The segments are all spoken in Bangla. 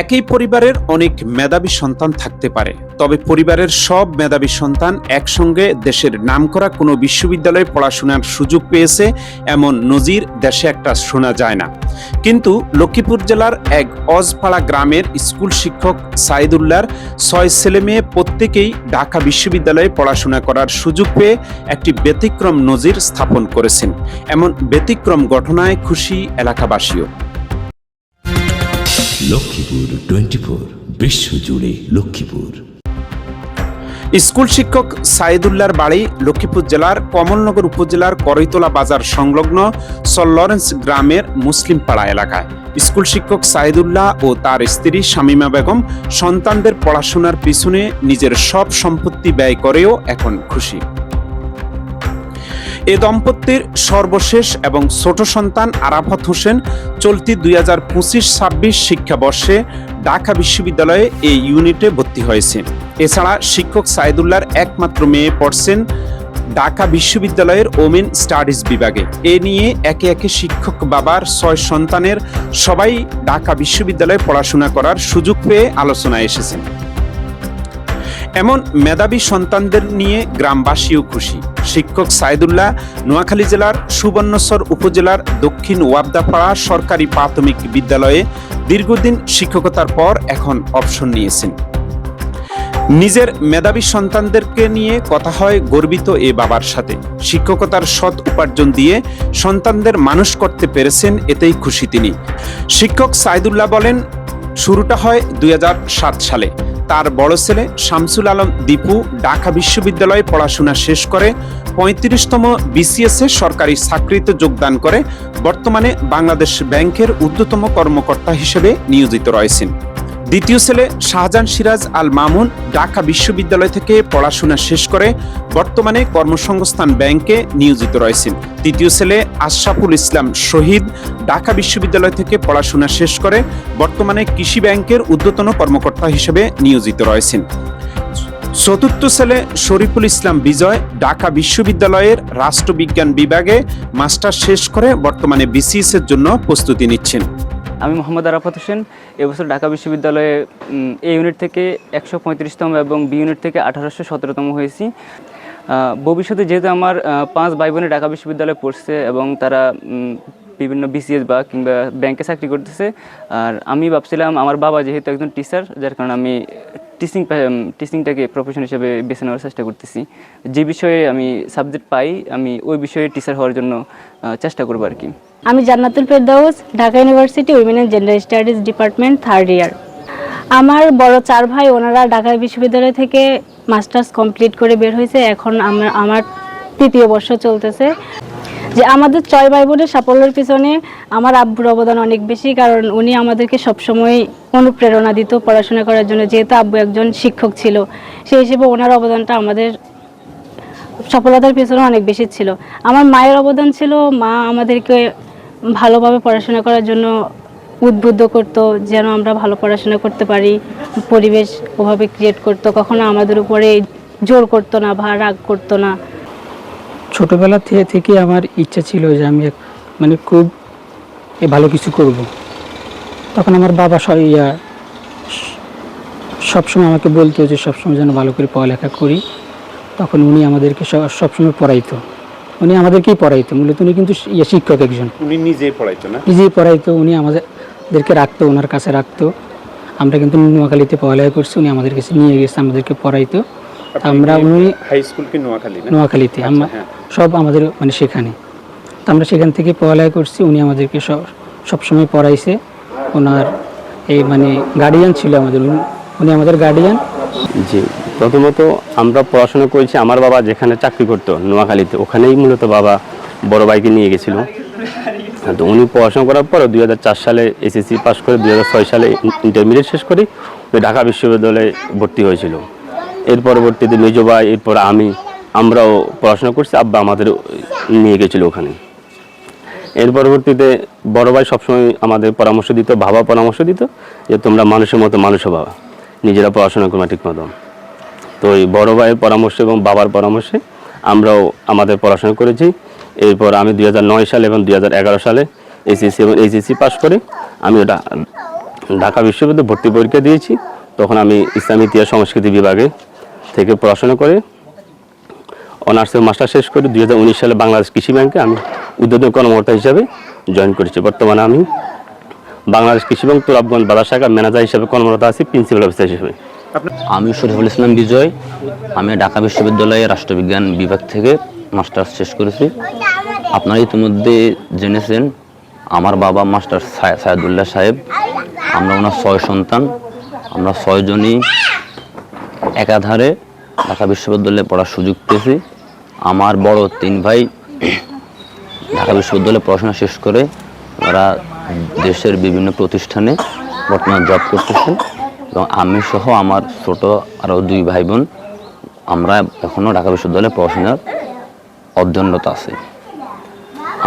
একই পরিবারের অনেক মেধাবী সন্তান থাকতে পারে। তবে পরিবারের সব মেধাবী সন্তান একসঙ্গে দেশের নামকরা কোনো বিশ্ববিদ্যালয়ে পড়াশোনার সুযোগ পেয়েছে এমন নজির দেশে একটা শোনা যায় না। কিন্তু লক্ষ্মীপুর জেলার এক অজপাড়া গ্রামের স্কুল শিক্ষক সাইদুল্লাহর ছয় ছেলে মেয়ে প্রত্যেকেই ঢাকা বিশ্ববিদ্যালয়ে পড়াশোনা করার সুযোগ পেয়ে একটি ব্যতিক্রম নজির স্থাপন করেছেন। এমন ব্যতিক্রম ঘটনায় খুশি এলাকাবাসীও। লক্ষ্মীপুর টোয়েন্টি ফোর বিশ্বজুড়ে লক্ষ্মীপুর। স্কুল শিক্ষক সাইদুল্লাহর বাড়ি লক্ষ্মীপুর জেলার কমলনগর উপজেলার করৈতলা বাজার সংলগ্ন সল লরেন্স গ্রামের মুসলিম পাড়া এলাকায়। স্কুল শিক্ষক সাইদুল্লাহ ও তার স্ত্রী শামিমা বেগম সন্তানদের পড়াশোনার পিছনে নিজের সব সম্পত্তি ব্যয় করেও এখন খুশি। এ দম্পতির সর্বশেষ এবং ছোট সন্তান আরাফাত হোসেন চলতি দুই হাজার পঁচিশ ছাব্বিশ শিক্ষাবর্ষে ঢাকা বিশ্ববিদ্যালয়ে এই ইউনিটে ভর্তি হয়েছে। এছাড়া শিক্ষক সাইদুল্লাহর একমাত্র মেয়ে পড়ছেন ঢাকা বিশ্ববিদ্যালয়ের ওমেন স্টাডিজ বিভাগে। এ নিয়ে একে একে শিক্ষক বাবার ছয় সন্তানের সবাই ঢাকা বিশ্ববিদ্যালয়ে পড়াশোনা করার সুযোগ পেয়ে আলোচনায় এসেছেন। এমন মেধাবী সন্তানদের নিয়ে গ্রামবাসীও খুশি। শিক্ষক সাইদুল্লাহ নোয়াখালী জেলার সুবর্ণসর উপজেলার দক্ষিণ ওয়াবদাপাড়া সরকারি প্রাথমিক বিদ্যালয়ে দীর্ঘদিন শিক্ষকতার পর এখন অপশন নিয়েছেন। নিজের মেধাবী সন্তানদেরকে নিয়ে কথা হয় গর্বিত এ বাবার সাথে। শিক্ষকতার সৎ উপার্জন দিয়ে সন্তানদের মানুষ করতে পেরেছেন এতেই খুশি তিনি। শিক্ষক সাইদুল্লাহ বলেন, শুরুটা হয় দুই হাজার সাত সালে। তার বড় ছেলে শামসুল আলম দীপু ঢাকা বিশ্ববিদ্যালয়ে পড়াশোনা শেষ করে পঁয়ত্রিশতম বিসিএসে সরকারি চাকরিতে যোগদান করে, বর্তমানে বাংলাদেশ ব্যাংকের ঊর্ধ্বতম কর্মকর্তা হিসেবে নিয়োজিত রয়েছেন। দ্বিতীয় ছেলে শাহজাহান সিরাজ আল মামুন ঢাকা বিশ্ববিদ্যালয় থেকে পড়াশোনা শেষ করে বর্তমানে কর্মসংস্থান ব্যাংকে নিয়োজিত রয়েছেন। তৃতীয় ছেলে আশরাফুল ইসলাম শহীদ ঢাকা বিশ্ববিদ্যালয় থেকে পড়াশোনা শেষ করে বর্তমানে কৃষি ব্যাংকের ঊর্ধ্বতন কর্মকর্তা হিসেবে নিয়োজিত রয়েছেন। চতুর্থ ছেলে শরীফুল ইসলাম বিজয় ঢাকা বিশ্ববিদ্যালয়ের রাষ্ট্রবিজ্ঞান বিভাগে মাস্টার শেষ করে বর্তমানে বিসিএস এর জন্য প্রস্তুতি নিচ্ছেন। আমি মোহাম্মদ আরাফাত হোসেন এবছর ঢাকা বিশ্ববিদ্যালয়ে এ ইউনিট থেকে একশো পঁয়ত্রিশতম এবং বি ইউনিট থেকে আঠারোশো সতেরোতম হয়েছি। ভবিষ্যতে যেহেতু আমার পাঁচ ভাই বোনে ঢাকা বিশ্ববিদ্যালয়ে পড়ছে এবং তারা বিভিন্ন বিসিএস বা কিংবা ব্যাংকে চাকরি করতেছে, আর আমি ভাবছিলাম আমার বাবা যেহেতু একজন টিচার যার কারণে আমি টিচিং টিচিংটাকে প্রফেশন হিসেবে বেছে নেওয়ার চেষ্টা করতেছি। যে বিষয়ে আমি সাবজেক্ট পাই, আমি ওই বিষয়ে টিচার হওয়ার জন্য চেষ্টা করব আর কি। আমি Jannatul Ferdous, Dhaka university women and gender studies department third year আমার বড় চার ভাই, ওনারা ঢাকা বিশ্ববিদ্যালয় থেকে মাস্টার্স কমপ্লিট করে বের হয়েছে। এখন আমার আমার তৃতীয় বর্ষ চলতেছে। যে আমাদের ছয় ভাই বোনের সাফল্যের পিছনে আমার আব্বুর অবদান অনেক বেশি, কারণ উনি আমাদেরকে সবসময় অনুপ্রেরণা দিত পড়াশোনা করার জন্য। যেহেতু আব্বু একজন শিক্ষক ছিল, সেই হিসেবে ওনার অবদানটা আমাদের সফলতার পেছনে অনেক বেশি ছিল। আমার মায়ের অবদান ছিল, মা আমাদেরকে ভালোভাবে পড়াশোনা করার জন্য উদ্বুদ্ধ করতো, যেন আমরা ভালো পড়াশোনা করতে পারি, পরিবেশ ওভাবে ক্রিয়েট করতো। কখনো আমাদের উপরে জোর করতো না বা রাগ করতো না। ছোটবেলা থেকে থেকে আমার ইচ্ছা ছিল যে আমি মানে খুব ভালো কিছু করব। তখন আমার বাবা ইয়া সবসময় আমাকে বলতো যে সবসময় যেন ভালো করে পড়ালেখা করি। তখন উনি আমাদেরকে সবসময় পড়াইতো। উনি আমাদেরকেই পড়াইতো মূলত উনি কিন্তু ইয়ে শিক্ষক একজন। উনি নিজেই পড়াইতো না? নিজেই পড়াইতো উনি আমাদেরকে রাখতো ওনার কাছে রাখতো। আমরা কিন্তু নোয়াখালীতে পড়ালেখা করছি উনি আমাদের কাছে নিয়ে গেছে আমাদেরকে পড়াইতো। আমরা উনি হাই স্কুল কি নোয়াখালী নোয়াখালীতে আমরা হ্যাঁ। সব আমাদের মানে সেখানে। তো আমরা সেখান থেকে পড়ালেখা করছি উনি আমাদেরকে সব সবসময় পড়াইছে। ওনার এই মানে গার্ডিয়ান ছিল আমাদের উনি- উনি আমাদের গার্ডিয়ান জি। প্রথমত আমরা পড়াশোনা করেছি আমার বাবা যেখানে চাকরি করতো, নোয়াখালীতে। ওখানেই মূলত বাবা বড় ভাইকে নিয়ে গেছিল। তো উনি পড়াশোনা করার পর দুই হাজার চার সালে এসএসসি পাস করে দুই হাজার ছয় সালে ইন্টারমিডিয়েট শেষ করে ঢাকা বিশ্ববিদ্যালয়ে ভর্তি হয়েছিল। এর পরবর্তীতে মেজ ভাই, এরপর আমি, আমরাও পড়াশোনা করছি, আব্বা আমাদের নিয়ে গেছিল ওখানে। এর পরবর্তীতে বড় ভাই সবসময় আমাদের পরামর্শ দিত, বাবা পরামর্শ দিত যে তোমরা মানুষের মতো মানুষ বাবা নিজেরা পড়াশোনা করবা ঠিক মতো তো এই বড় ভাইয়ের পরামর্শ এবং বাবার পরামর্শে আমরাও আমাদের পড়াশোনা করেছি। এরপর আমি দুই হাজার নয় সালে এবং দু হাজার এগারো সালে এসএসসি এবং এইচএসসি পাশ করে আমি ওটা ঢাকা বিশ্ববিদ্যালয়ে ভর্তি পরীক্ষা দিয়েছি। তখন আমি ইসলামী, ইতিহাস, সংস্কৃতি বিভাগে থেকে পড়াশোনা করে অনার্সের মাস্টার শেষ করে দুই হাজার উনিশ সালে বাংলাদেশ কৃষি ব্যাংকে আমি উদ্যোগী কর্মকর্তা হিসাবে জয়েন করেছি। বর্তমানে আমি বাংলাদেশ কৃষি ব্যাংক তুরাবগঞ্জ বাজার শাখার ম্যানেজার হিসাবে কর্মরত আছি, প্রিন্সিপাল অফিসার হিসেবে। আমি শরীফুল ইসলাম বিজয়। আমি ঢাকা বিশ্ববিদ্যালয়ে রাষ্ট্রবিজ্ঞান বিভাগ থেকে মাস্টার্স শেষ করেছি। আপনারা ইতিমধ্যে জেনেছেন, আমার বাবা মাস্টার সায়- সায়েদুল্লাহ সাহেব। আমরা ওনার ছয় সন্তান। আমরা ছয়জনই একাধারে ঢাকা বিশ্ববিদ্যালয়ে পড়ার সুযোগ পেয়েছি। আমার বড় তিন ভাই ঢাকা বিশ্ববিদ্যালয়ে পড়াশোনা শেষ করে ওরা দেশের বিভিন্ন প্রতিষ্ঠানে বর্তমানে জব করতেছেন। এবং আমি সহ আমার ছোট আরও দুই ভাই বোন আমরা এখনও ঢাকা বিশ্ববিদ্যালয়ে পড়াশোনার অধ্যয়নরত আছি।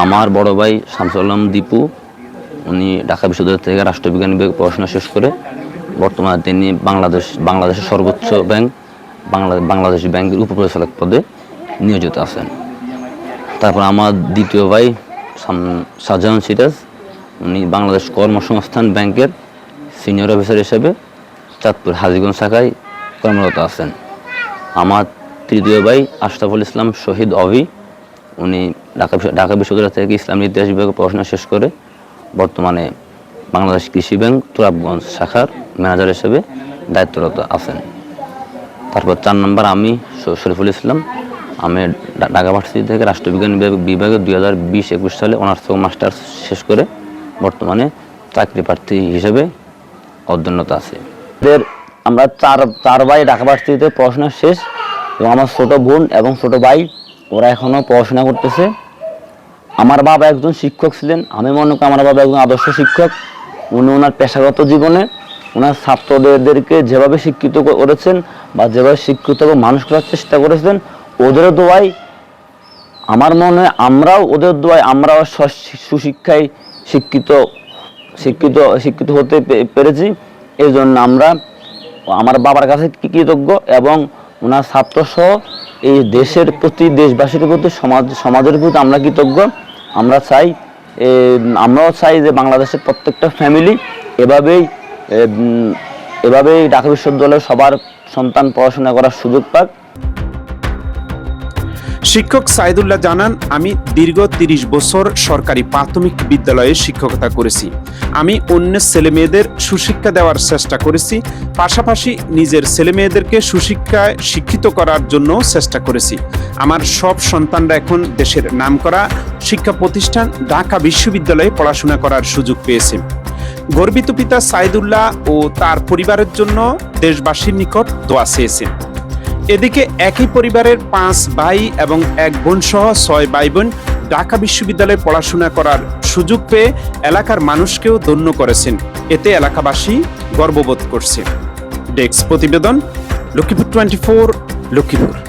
আমার বড় ভাই শামসুল আলম দীপু, উনি ঢাকা বিশ্ববিদ্যালয় থেকে রাষ্ট্রবিজ্ঞান বিভাগে পড়াশোনা শেষ করে বর্তমানে তিনি বাংলাদেশ, বাংলাদেশের সর্বোচ্চ ব্যাংক, বাংলা, বাংলাদেশ ব্যাংকের উপপরিচালক পদে নিয়োজিত আছেন। তারপর আমার দ্বিতীয় ভাই শাহজাহান সিরাজ, উনি বাংলাদেশ কর্মসংস্থান ব্যাংকের সিনিয়র অফিসার হিসেবে চাঁদপুর হাজিগঞ্জ শাখায় কর্মরত আছেন। আমার তৃতীয় ভাই আশরাফুল ইসলাম শহীদ অভি। উনি ঢাকা ঢাকা বিশ্ববিদ্যালয় থেকে ইসলামী ইতিহাস বিভাগে পড়াশোনা শেষ করে বর্তমানে বাংলাদেশ কৃষি ব্যাংক তুরাবগঞ্জ শাখার ম্যানেজার হিসেবে দায়িত্বরত আছেন। তারপর চার নম্বর আমি শরীফুল ইসলাম। আমি ঢাকা ভার্সিটি থেকে রাষ্ট্রবিজ্ঞান বিভাগ- দুই হাজার বিশ একুশ সালে অনার্স মাস্টার্স শেষ করে বর্তমানে চাকরি প্রার্থী হিসেবে অধ্যয়নরত আছে। এদের আমরা চার চার ভাই ঢাকা ভার্সিটিতে পড়াশোনা শেষ এবং আমার ছোট বোন এবং ছোট ভাই, ওরা এখনও পড়াশোনা করতেছে। আমার বাবা একজন শিক্ষক ছিলেন, আমি মনে করি আমার বাবা একজন আদর্শ শিক্ষক। উনি ওনার পেশাগত জীবনে ওনার ছাত্রদেরকে যেভাবে শিক্ষিত করেছেন বা যেভাবে শিক্ষিত মানুষ করার চেষ্টা করেছেন, ওদেরও দোয়াই। আমার মনে হয় আমরাও ওদের দোয়াই আমরাও সুশিক্ষায় শিক্ষিত শিক্ষিত শিক্ষিত হতে পেরেছি। এই জন্য আমরা আমার বাবার কাছে কৃতজ্ঞ এবং ওনার ছাত্রসহ এই দেশের প্রতি, দেশবাসীর প্রতি, সমাজ, সমাজের প্রতি আমরা কৃতজ্ঞ। আমরা চাই আমরাও চাই যে বাংলাদেশের প্রত্যেকটা ফ্যামিলি এভাবেই এভাবেই ঢাকা বিশ্ববিদ্যালয়ের সবার সন্তান পড়াশোনা করার সুযোগ পাক। শিক্ষক সাইদুল্লাহ জানান, আমি দীর্ঘ তিরিশ বছর সরকারি প্রাথমিক বিদ্যালয়ে শিক্ষকতা করেছি। আমি অন্য ছেলেমেয়েদের সুশিক্ষা দেওয়ার চেষ্টা করেছি। পাশাপাশি নিজের ছেলেমেয়েদেরকে সুশিক্ষায় শিক্ষিত করার জন্য চেষ্টা করেছি। আমার সব সন্তানরা এখন দেশের নামকরা শিক্ষা প্রতিষ্ঠান ঢাকা বিশ্ববিদ্যালয়ে পড়াশোনা করার সুযোগ পেয়েছে। গর্বিত পিতা সাইদুল্লাহ ও তার পরিবারের জন্য দেশবাসীর নিকট দোয়া চেয়েছেন। এদিকে একই পরিবারের পাঁচ ভাই এবং এক বোন সহ ছয় ভাই বোন ঢাকা বিশ্ববিদ্যালয়ে পড়াশোনা করার সুযোগ পেয়ে এলাকার মানুষকেও ধন্য করেছেন। এতে এলাকাবাসী গর্ববোধ করছে। ডেস্ক প্রতিবেদন, লক্ষ্মীপুর টোয়েন্টি ফোর, লক্ষ্মীপুর।